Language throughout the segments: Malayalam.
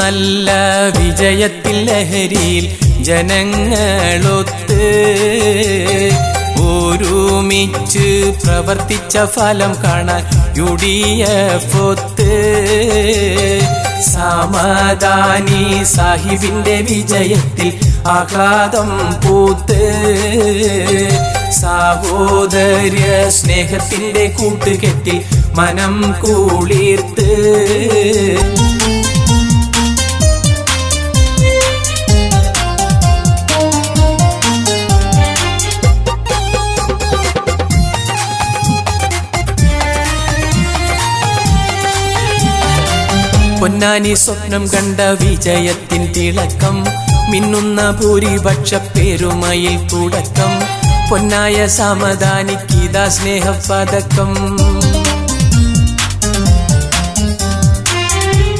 നല്ല വിജയത്തിൽ ലഹരിയിൽ ജനങ്ങളൊത്ത് ഒരുമിച്ച് പ്രവർത്തിച്ച ഫലം കാണാൻ യു ഡി എഫ് ഒത്ത് സമാധാനി സാഹിബിന്റെ വിജയത്തിൽ ആഹ്ലാദം പൂത്ത്. സഹോദര്യ സ്നേഹത്തിന്റെ കൂട്ടുകെട്ടിൽ മനം കൂളിർത്ത്. പൊന്നാനി സ്വപ്നം കണ്ട വിജയത്തിൻ തിളക്കം. മിന്നുന്ന ഭൂരിപക്ഷ പേരുമയിൽ തുടക്കം. പൊന്നായ സമദാനിക്കിതാ സ്നേഹപതക്കം.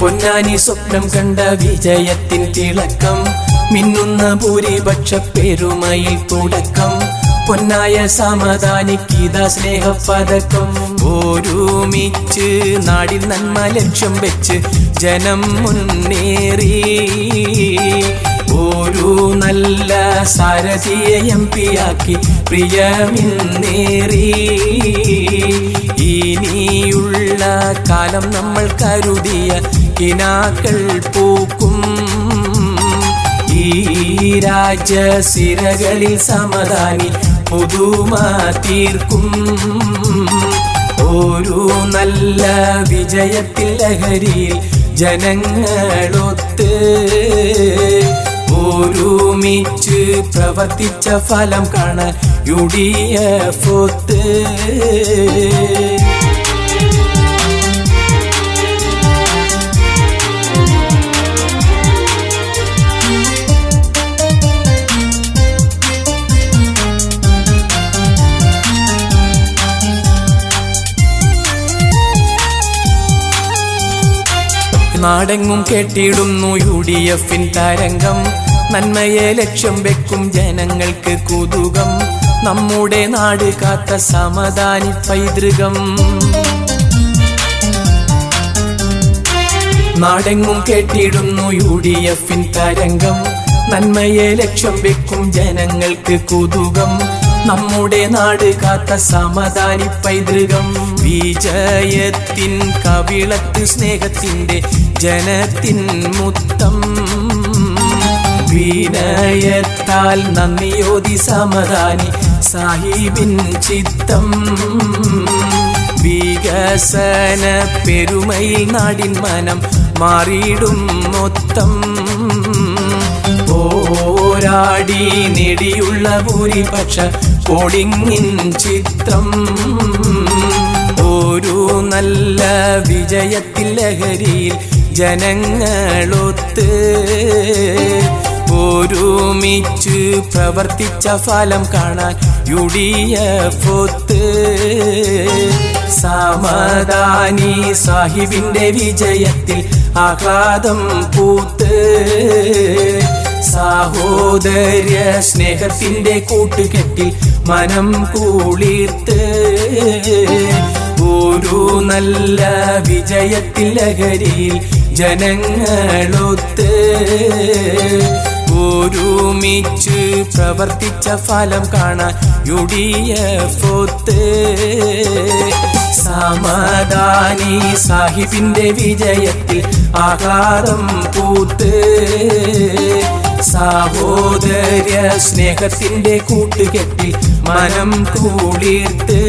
പൊന്നാനി സ്വപ്നം കണ്ട വിജയത്തിൻ തിളക്കം. മിന്നുന്ന ഭൂരിപക്ഷ പേരുമയിൽ തുടക്കം. പൊന്നായ സമദാനിക്കിതാ സ്നേഹപതക്കം ഒരുമിച്ച് നാടിൽ നന്മ ലക്ഷ്യം വെച്ച് ജനം മുന്നേറി. ഒരു നല്ല സാരഥിയെ എം പിയാക്കി പ്രിയമിന്നേറി. ഇനിയുള്ള കാലം നമ്മൾ കരുതിയ കിനാക്കൾ പൂക്കും. ഈ രാജസിരകളിൽ സമദാനി പുതുമ തീർക്കും ഒരു നല്ല വിജയത്തിൽ ലഹരിയിൽ ജനങ്ങളൊത്ത്. ഒരുമിച്ച് പ്രവർത്തിച്ച ഫലം കാണാൻ യു ഡി എഫ് നാടെങ്ങും കേട്ടിടുന്നു യു ഡി എഫിൻ തരംഗം. നന്മയെ ലക്ഷ്യം വെക്കും ജനങ്ങൾക്ക് കുതുകം നമ്മുടെ നാട് കാത്ത സമദാനി പൈതൃകം. നാടെങ്ങും കേട്ടിടുന്നു യു ഡി എഫിൻ തരംഗം. നന്മയെ ലക്ഷ്യം വെക്കും ജനങ്ങൾക്ക് കുതുകം നമ്മുടെ നാട് കാത്ത സമതാനി പൈതൃകം. വിജയത്തിൻ കവിളത്ത് സ്നേഹത്തിന്റെ ജനത്തിൻ മുത്തം. വിനയത്താൽ നന്ദിയോതി സമതാനി സാഹിബിൻ ചിത്തം. വികസന പെരുമയിൽ നാടിൻ മനം മാറിയിടും മൊത്തം. പോരാടി നെടിയുള്ള ഭൂരിപക്ഷ പോളിങ്ങിൻ ചിത്രം. ഒരു നല്ല വിജയത്തിൽ ലഹരിയിൽ ജനങ്ങളൊത്ത് ഒരുമിച്ച് പ്രവർത്തിച്ച ഫലം കാണാൻ യുടിയ പൊത്ത്. സമദാനി സാഹിബിന്റെ വിജയത്തിൽ ആഹ്ലാദം പൂത്ത്. സഹോദര്യ സ്നേഹത്തിന്റെ കൂട്ടുകെട്ടിൽ മനം കൂളിർത്ത്. ഒരു നല്ല വിജയത്തിൽ ലഹരിയിൽ ജനങ്ങളൊത്ത്. ഒരുമിച്ച് പ്രവർത്തിച്ച ഫലം കാണാൻ യു ഡി എഫ് ഒത്ത് സമാധാനി സാഹിബിന്റെ വിജയത്തിൽ ആഹാരം പൂത്ത്. സഹോദര്യ സ്നേഹത്തിന്റെ കൂട്ടുകെട്ടിൽ മനം കൂളിർത്ത്